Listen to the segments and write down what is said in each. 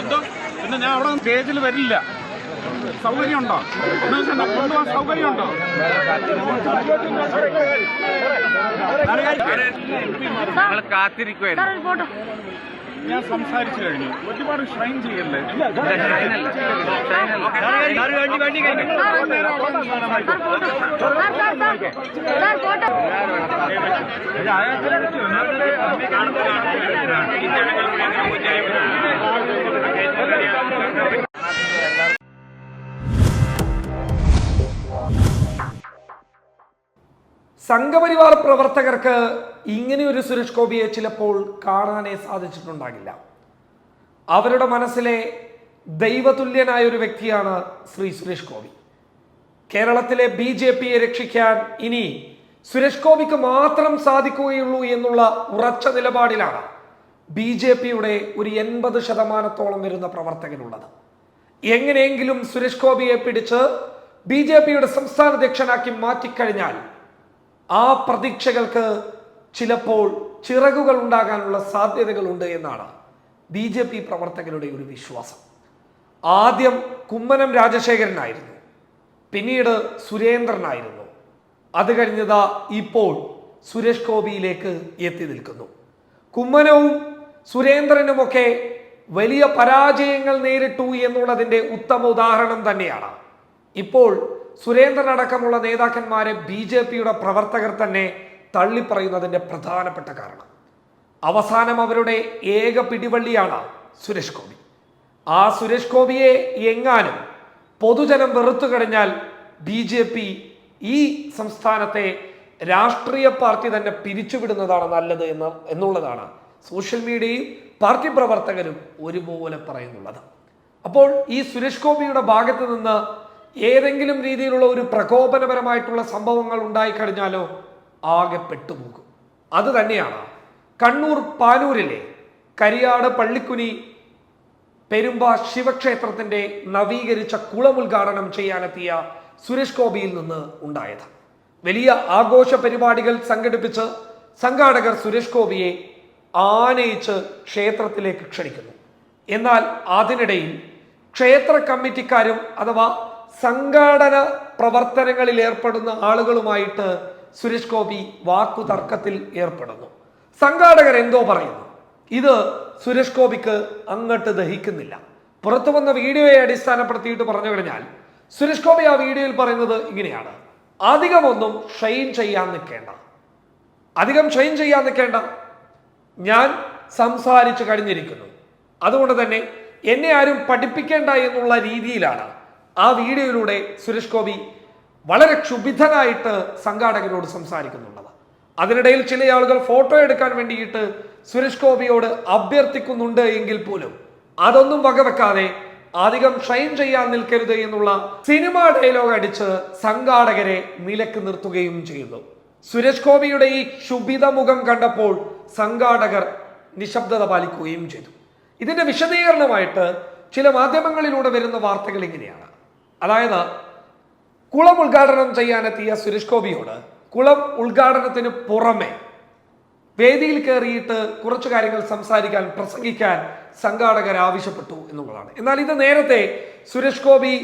എന്തോ? പിന്നെ ഞാൻ അവിടെ സ്റ്റേജിൽ വരില്ല. സൗകര്യമുണ്ടോ? കൊണ്ടുപോകാൻ സൗകര്യമുണ്ടോ? കാത്തിരിക്കുവായിരുന്നു. ഞാൻ സംസാരിച്ചു കഴിഞ്ഞു ഒരുപാട് ഷൈൻ ചെയ്യല്ലേ സംഘപരിവാർ പ്രവർത്തകർക്ക് ഇങ്ങനെയൊരു സുരേഷ് ഗോപിയെ ചിലപ്പോൾ കാണാനേ സാധിച്ചിട്ടുണ്ടാകില്ല. അവരുടെ മനസ്സിലെ ദൈവതുല്യനായ ഒരു വ്യക്തിയാണ് ശ്രീ സുരേഷ് ഗോപി. കേരളത്തിലെ ബി ജെ പിയെ രക്ഷിക്കാൻ ഇനി സുരേഷ് ഗോപിക്ക് മാത്രം സാധിക്കുകയുള്ളൂ എന്നുള്ള ഉറച്ച നിലപാടിലാണ് ബി ജെ പിയുടെ ഒരു എൺപത് ശതമാനത്തോളം വരുന്ന പ്രവർത്തകരുള്ളത് എങ്ങനെയെങ്കിലും സുരേഷ് ഗോപിയെ പിടിച്ച് ബി ജെ പിയുടെ സംസ്ഥാന അധ്യക്ഷനാക്കി മാറ്റിക്കഴിഞ്ഞാൽ ആ പ്രതീക്ഷകൾക്ക് ചിലപ്പോൾ ചിറകുകൾ ഉണ്ടാകാനുള്ള സാധ്യതകളുണ്ട് എന്നാണ് ബി ജെ പി പ്രവർത്തകരുടെ ഒരു വിശ്വാസം. ആദ്യം കുമ്മനം രാജശേഖരനായിരുന്നു. പിന്നീട് സുരേന്ദ്രനായിരുന്നു. അത് കഴിഞ്ഞതാ ഇപ്പോൾ സുരേഷ് ഗോപിയിലേക്ക് എത്തി നിൽക്കുന്നു. കുമ്മനവും സുരേന്ദ്രനുമൊക്കെ വലിയ പരാജയങ്ങൾ നേരിട്ടു എന്നുള്ളതിന്റെ ഉത്തമ ഉദാഹരണം തന്നെയാണ്. ഇപ്പോൾ സുരേന്ദ്രൻ അടക്കമുള്ള നേതാക്കന്മാരെ ബി ജെ പിയുടെ പ്രവർത്തകർ തന്നെ തള്ളിപ്പറയുന്നതിന്റെ പ്രധാനപ്പെട്ട കാരണം. അവസാനം അവരുടെ ഏക പിടിവള്ളിയാണ് സുരേഷ് ഗോപി. ആ സുരേഷ് ഗോപിയെ എങ്ങാനും പൊതുജനം വെറുത്തു കഴിഞ്ഞാൽ ബി ജെ പി ഈ സംസ്ഥാനത്തെ രാഷ്ട്രീയ പാർട്ടി തന്നെ പിരിച്ചുവിടുന്നതാണ് നല്ലത് എന്ന് എന്നുള്ളതാണ് സോഷ്യൽ മീഡിയയും പാർട്ടി പ്രവർത്തകരും ഒരുപോലെ പറയുന്നുള്ളത്. അപ്പോൾ ഈ സുരേഷ് ഗോപിയുടെ ഭാഗത്ത് നിന്ന് ഏതെങ്കിലും രീതിയിലുള്ള ഒരു പ്രകോപനപരമായിട്ടുള്ള സംഭവങ്ങൾ ഉണ്ടായിക്കഴിഞ്ഞാലോ ആകെ പെട്ടുപോകും. അത് തന്നെയാണ് കണ്ണൂർ പാനൂരിലെ കരിയാട് പള്ളിക്കുനി പെരുമ്പ ശിവക്ഷേത്രത്തിന്റെ നവീകരിച്ച കുളം ഉദ്ഘാടനം ചെയ്യാനെത്തിയ സുരേഷ് ഗോപിയിൽ നിന്ന് ഉണ്ടായത്. വലിയ ആഘോഷ പരിപാടികൾ സംഘടിപ്പിച്ച് സംഘാടകർ സുരേഷ് ഗോപിയെ ആനയിച്ച് ക്ഷേത്രത്തിലേക്ക് ക്ഷണിക്കുന്നു. എന്നാൽ അതിനിടയിൽ ക്ഷേത്ര കമ്മിറ്റിക്കാരും അഥവാ സംഘാടന പ്രവർത്തനങ്ങളിൽ ഏർപ്പെടുന്ന ആളുകളുമായിട്ട് സുരേഷ് ഗോപി വാക്കു തർക്കത്തിൽ ഏർപ്പെടുന്നു. സംഘാടകർ എന്തോ പറയുന്നു. ഇത് സുരേഷ് ഗോപിക്ക് അങ്ങോട്ട് ദഹിക്കുന്നില്ല. പുറത്തു വന്ന വീഡിയോയെ അടിസ്ഥാനപ്പെടുത്തിയിട്ട് പറഞ്ഞു കഴിഞ്ഞാൽ സുരേഷ് ഗോപി ആ വീഡിയോയിൽ പറയുന്നത് ഇങ്ങനെയാണ്. അധികമൊന്നും ഷെയിൻ ചെയ്യാൻ നിൽക്കേണ്ട. അധികം ഷെയിൻ ചെയ്യാൻ നിൽക്കേണ്ട. ഞാൻ സംസാരിച്ചു കഴിഞ്ഞിരിക്കുന്നു. അതുകൊണ്ട് തന്നെ എന്നെ ആരും പഠിപ്പിക്കേണ്ട എന്നുള്ള രീതിയിലാണ് ആ വീഡിയോയിലൂടെ സുരേഷ് ഗോപി വളരെ ക്ഷുഭിതനായിട്ട് സംഘാടകരോട് സംസാരിക്കുന്നുള്ളത്. അതിനിടയിൽ ചില ആളുകൾ ഫോട്ടോ എടുക്കാൻ വേണ്ടിയിട്ട് സുരേഷ് ഗോപിയോട് അഭ്യർത്ഥിക്കുന്നുണ്ട് എങ്കിൽ പോലും അതൊന്നും വകവെക്കാതെ അധികം ഷൈൻ ചെയ്യാൻ നിൽക്കരുത് എന്നുള്ള സിനിമ ഡയലോഗ് അടിച്ച് സംഘാടകരെ നിലയ്ക്ക് നിർത്തുകയും ചെയ്യുന്നു സുരേഷ് ഗോപിയുടെ ഈ ക്ഷുഭിത മുഖം കണ്ടപ്പോൾ സംഘാടകർ നിശബ്ദത പാലിക്കുകയും ചെയ്തു. ഇതിന്റെ വിശദീകരണമായിട്ട് ചില മാധ്യമങ്ങളിലൂടെ വരുന്ന വാർത്തകൾ ഇങ്ങനെയാണ്. അതായത് കുളം ഉദ്ഘാടനം ചെയ്യാനെത്തിയ സുരേഷ് ഗോപിയോട് കുളം ഉദ്ഘാടനത്തിന് പുറമെ വേദിയിൽ കയറിയിട്ട് കുറച്ച് കാര്യങ്ങൾ സംസാരിക്കാൻ പ്രസംഗിക്കാൻ സംഘാടകർ ആവശ്യപ്പെട്ടു എന്നുള്ളതാണ്. എന്നാൽ ഇത് നേരത്തെ സുരേഷ് ഗോപി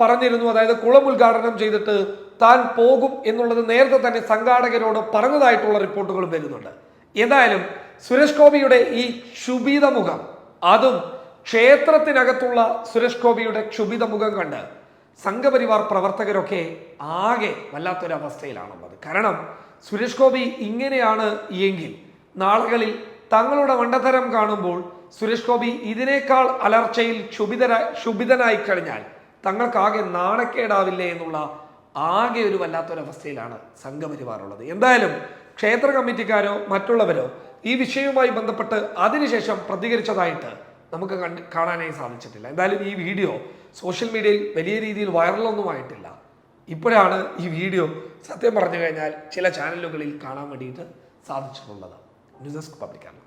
പറഞ്ഞിരുന്നു. അതായത് കുളം ഉദ്ഘാടനം ചെയ്തിട്ട് താൻ പോകും എന്നുള്ളത് നേരത്തെ തന്നെ സംഘാടകരോട് പറഞ്ഞതായിട്ടുള്ള റിപ്പോർട്ടുകളും വരുന്നുണ്ട്. എന്തായാലും സുരേഷ് ഗോപിയുടെ ഈ ക്ഷുഭിത മുഖം അതും ക്ഷേത്രത്തിനകത്തുള്ള സുരേഷ് ഗോപിയുടെ ക്ഷുഭിത മുഖം കണ്ട് സംഘപരിവാർ പ്രവർത്തകരൊക്കെ ആകെ വല്ലാത്തൊരവസ്ഥയിലാണുള്ളത്. കാരണം സുരേഷ് ഗോപി ഇങ്ങനെയാണ് എങ്കിൽ നാളുകളിൽ തങ്ങളുടെ മണ്ടത്തരം കാണുമ്പോൾ സുരേഷ് ഗോപി ഇതിനേക്കാൾ അലർച്ചയിൽ ക്ഷുഭിതര ക്ഷുഭിതനായി കഴിഞ്ഞാൽ തങ്ങൾക്കാകെ നാണക്കേടാവില്ലേ എന്നുള്ള ആകെ ഒരു വല്ലാത്തൊരവസ്ഥയിലാണ് സംഘപരിവാർ ഉള്ളത് എന്തായാലും ക്ഷേത്ര കമ്മിറ്റിക്കാരോ മറ്റുള്ളവരോ ഈ വിഷയവുമായി ബന്ധപ്പെട്ട് അതിനുശേഷം പ്രതികരിച്ചതായിട്ട് നമുക്ക് കണ്ട് കാണാനായി സാധിച്ചിട്ടില്ല. എന്തായാലും ഈ വീഡിയോ സോഷ്യൽ മീഡിയയിൽ വലിയ രീതിയിൽ വൈറലൊന്നും ആയിട്ടില്ല. ഇപ്പോഴാണ് ഈ വീഡിയോ സത്യം പറഞ്ഞു കഴിഞ്ഞാൽ ചില ചാനലുകളിൽ കാണാൻ വേണ്ടിയിട്ട് സാധിച്ചിട്ടുള്ളത്. News desk പബ്ലിക്കാണ്